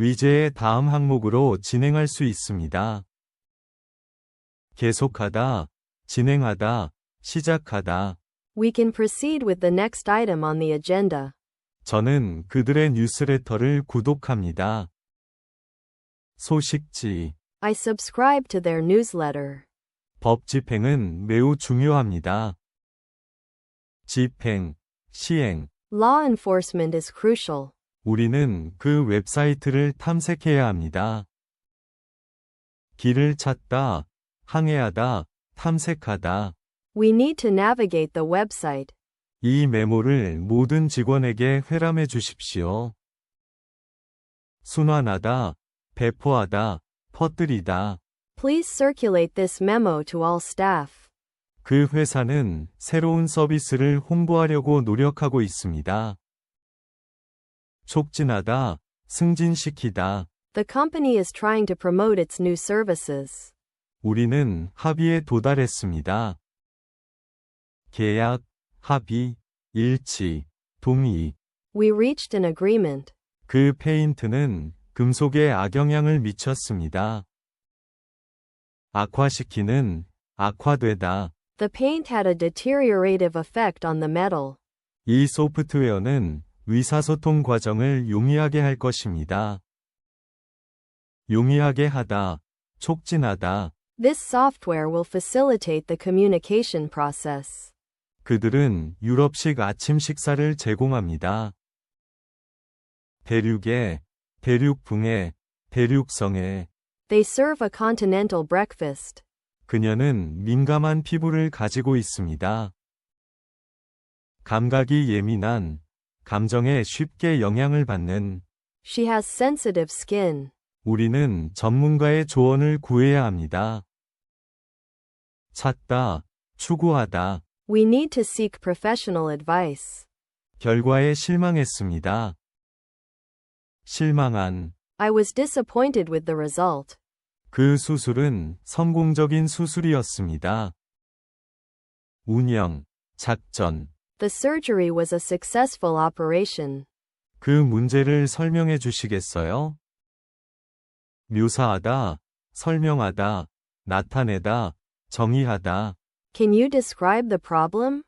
위제의 다음 항목으로 진행할 수 있습니다. 계속하다, 진행하다, 시작하다. We can proceed with the next item on the agenda. 저는 그들의 뉴스레터를 구독합니다. 소식지, I subscribe to their newsletter. 법 집행은 매우 중요합니다. 집행, 시행. Law enforcement is crucial. 우리는 그 웹사이트를 탐색해야 합니다. 길을 찾다, 항해하다, 탐색하다. We need to navigate the website. 이 메모를 모든 직원에게 회람해 주십시오. 순환하다, 배포하다, 퍼뜨리다. Please circulate this memo to all staff. 그 회사는 새로운 서비스를 홍보하려고 노력하고 있습니다. 촉진하다, 승진시키다. The company is trying to promote its new services. 우리는 합의에 도달했습니다. 계약, 합의, 일치, 동의. We reached an agreement. 그 페인트는 금속에 악영향을 미쳤습니다. 악화시키는, 악화되다. The paint had a deteriorative effect on the metal. 이 소프트웨어는 의사소통 과정을 용이하게 할 것입니다. 용이하게 하다, 촉진하다. This software will facilitate the communication process. 그들은 유럽식 아침 식사를 제공합니다. 대륙에, 대륙붕에, 대륙성에. They serve a continental breakfast. 그녀는 민감한 피부를 가지고 있습니다. 감각이 예민한, 감정에 쉽게 영향을 받는, She has sensitive skin. 우리는 전문가의 조언을 구해야 합니다. 찾다, 추구하다, We need to seek professional advice. 결과에 실망했습니다. 실망한, I was disappointed with the result. 그 수술은 성공적인 수술이었습니다. 운영, 작전, The surgery was a successful operation. 그 문제를 설명해 주시겠어요? 묘사하다, 설명하다, 나타내다, 정의하다. Can you describe the problem?